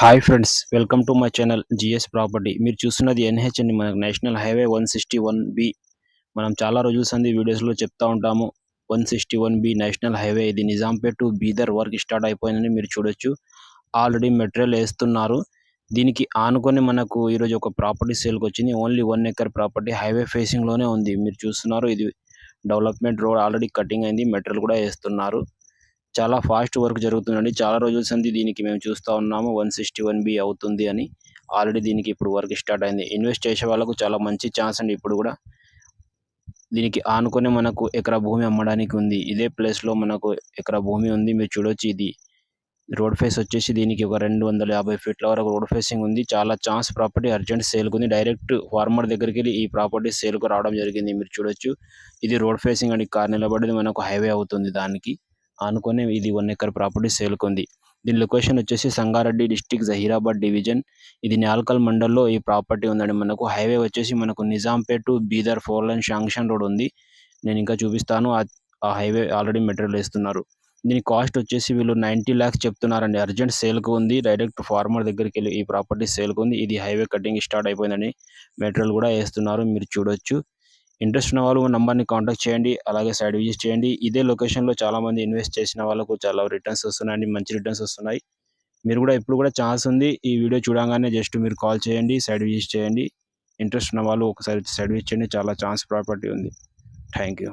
Hi friends welcome to my channel GS property. మీరు చూస్తున్నది NH అని మనకు national highway one sixty one B. మనం చాలా రోజుల సంది వీడియోస్లో చెప్తా ఉంటాము one sixty one B national highway. ఇది Nizampet to Bidar work start అయిపోయిందని మీరు చూడొచ్చు. ఆల్రెడీ మెటీరియల్ వేస్తున్నారు. దీనికి ఆనుకొని మనకు ఈరోజు ఒక ప్రాపర్టీ సేల్కి వచ్చింది only one acre property highway ఫేసింగ్లోనే ఉంది. మీరు చూస్తున్నారు ఇది డెవలప్మెంట్ రోడ్ ఆల్రెడీ కటింగ్ అయింది మెటీరియల్ కూడా వేస్తున్నారు. చాలా ఫాస్ట్ వర్క్ జరుగుతుందండి. చాలా రోజుల సంది దీనికి మేము చూస్తూ ఉన్నాము. వన్ సిక్స్టీ వన్ బి అవుతుంది అని. ఆల్రెడీ దీనికి ఇప్పుడు వర్క్ స్టార్ట్ అయింది. ఇన్వెస్ట్ చేసే వాళ్ళకు చాలా మంచి ఛాన్స్ అండి ఇప్పుడు కూడా. దీనికి ఆనుకొని మనకు ఎకరా భూమి అమ్మడానికి ఉంది. ఇదే ప్లేస్లో మనకు ఎకరా భూమి ఉంది. మీరు చూడొచ్చు ఇది. రోడ్ ఫేస్ వచ్చేసి దీనికి ఒక రెండు వందల యాభై ఫీట్ల వరకు రోడ్ ఫేసింగ్ ఉంది. చాలా ఛాన్స్ ప్రాపర్టీ అర్జెంట్ సేల్కి ఉంది. డైరెక్ట్ ఫార్మర్ దగ్గరికి వెళ్ళి ఈ ప్రాపర్టీ సేల్కు రావడం జరిగింది. మీరు చూడొచ్చు. ఇది రోడ్ ఫేసింగ్ అని కార్ నిలబడేది. మనకు హైవే అవుతుంది దానికి. ఆనుకొని ఇది వన్ ఎకర్ ప్రాపర్టీ సేల్కుంది దీని లొకేషన్ వచ్చేసి సంగారెడ్డి డిస్టిక్ జహీరాబాద్ డివిజన్. ఇది నాల్కల్ మండల్లో ఈ ప్రాపర్టీ ఉందండి. మనకు హైవే వచ్చేసి మనకు Nizampet to Bidar four lane sanction road ఉంది. నేను ఇంకా చూపిస్తాను. ఆ- హైవే ఆల్రెడీ మెటీరియల్ వేస్తున్నారు. దీని కాస్ట్ వచ్చేసి వీళ్ళు నైంటీ ల్యాక్స్ చెప్తున్నారండి. అర్జెంట్ సేల్కి ఉంది. డైరెక్ట్ ఫార్మర్ దగ్గరికి వెళ్ళి ఈ ప్రాపర్టీ సేల్కి ఉంది. ఇది హైవే కటింగ్ స్టార్ట్ అయిపోయిందని మెటీరియల్ కూడా వేస్తున్నారు. మీరు చూడొచ్చు. ఇంట్రెస్ట్ ఉన్న వాళ్ళు నంబర్ని కాంటాక్ట్ చేయండి అలాగే సైడ్ విజిట్ చేయండి. ఇదే లొకేషన్లో చాలా మంది ఇన్వెస్ట్ చేసిన వాళ్ళకు చాలా రిటర్న్స్ వస్తున్నాయండి మంచి రిటర్న్స్ వస్తున్నాయి. మీరు కూడా ఇప్పుడు కూడా ఛాన్స్ ఉంది ఈ వీడియో చూడగానే జస్ట్ మీరు కాల్ చేయండి సైడ్ విజిట్ చేయండి. ఇంట్రెస్ట్ ఉన్న వాళ్ళు ఒకసారి సైడ్ విజిట్ చేయండి చాలా ఛాన్స్ ప్రాపర్టీ ఉంది. Thank you.